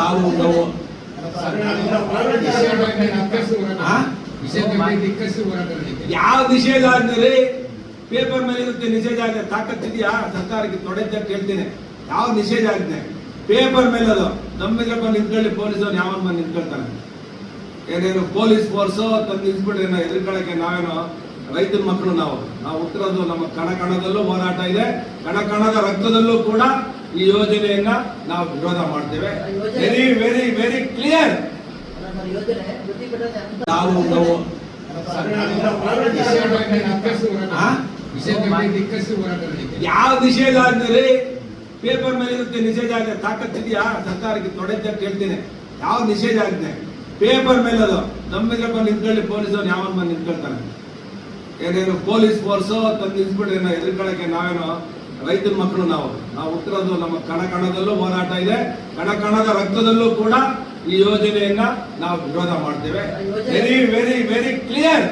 ನಾವು ನಾವು? ಯಾವ ನಿಷೇಧ ಪೇಪರ್ ಮೇಲೆ ಇರುತ್ತೆ ನಿಷೇಧ ಆಗಿದೆ ತಾಕತ್ತಿದೆಯಾ? ಸರ್ಕಾರಕ್ಕೆ ತೊಡೆದ ಕೇಳ್ತೇನೆ ಯಾವ ನಿಷೇಧ ಆಗಿದೆ ಪೇಪರ್ ಮೇಲೆ ಅದು. ನಮ್ಮಿದ್ರೆ ಬಂದು ನಿಂತ್ಕೊಳ್ಳಿ ಪೊಲೀಸ್ ಅವ್ನು ಯಾವನ್ ಬಂದು ನಿಂತ್ಕೊಳ್ತಾನೆ ಏನೇನು ಪೊಲೀಸ್ ಫೋರ್ಸು ತಂದು ನಿಲ್ಸ್ಬಿಟ್ರೆ ಏನೋ ನಾವೇನು ರೈತನ ಮಕ್ಕಳು ನಾವು. ನಾವು ಹುಟ್ಟಿರೋದು ನಮ್ಮ ಕಣ ಕಣದಲ್ಲೂ ಹೋರಾಟ ಇದೆ. ಕಣ ಕಣದ ರಕ್ತದಲ್ಲೂ ಕೂಡ ಈ ಯೋಜನೆಯನ್ನ ನಾವು ವಿರೋಧ ಮಾಡ್ತೇವೆ. ವೆರಿ ವೆರಿ ವೆರಿ ಕ್ಲಿಯರ್ ಅಂತ ನಾವು? ಯಾವ ನಿಷೇಧ ಆದ್ಮೇಲೆ ಪೇಪರ್ ಮೇಲೆ ಇರುತ್ತೆ ನಿಷೇಧ ಆಗಿದೆ ತಾಕತ್ತಿದೆಯಾ? ಸರ್ಕಾರಕ್ಕೆ ತೊಡೆದ ಕೇಳ್ತೇನೆ ಯಾವ ನಿಷೇಧ ಆಗಿದೆ ಪೇಪರ್ ಮೇಲೆ ಅದು ನಮ್ಮಿದ್ರೆ ಬಂದು ನಿಂತ್ಕೊಳ್ಳಿ ಪೊಲೀಸ್ ಅವ್ರು ಯಾವನ್ ಬಂದು ನಿಂತ್ಕೊಳ್ತಾನೆ ಏನೇನು ಪೊಲೀಸ್ ಫೋರ್ಸು ತಂದು ನಿಲ್ಸ್ಬಿಟ್ರೆ ಏನೋ ಎದುರ್ಕೊಳ್ಳಕ್ಕೆ ನಾವೇನೋ ರೈತನ ಮಕ್ಕಳು ನಾವು. ನಾವು ಹುಟ್ಟಿರೋದು ನಮ್ಮ ಕಣ ಕಣದಲ್ಲೂ ಹೋರಾಟ ಇದೆ. ಕಣ ಕಣದ ರಕ್ತದಲ್ಲೂ ಕೂಡ ಈ ಯೋಜನೆಯನ್ನ ನಾವು ವಿರೋಧ ಮಾಡ್ತೇವೆ. Very very very clear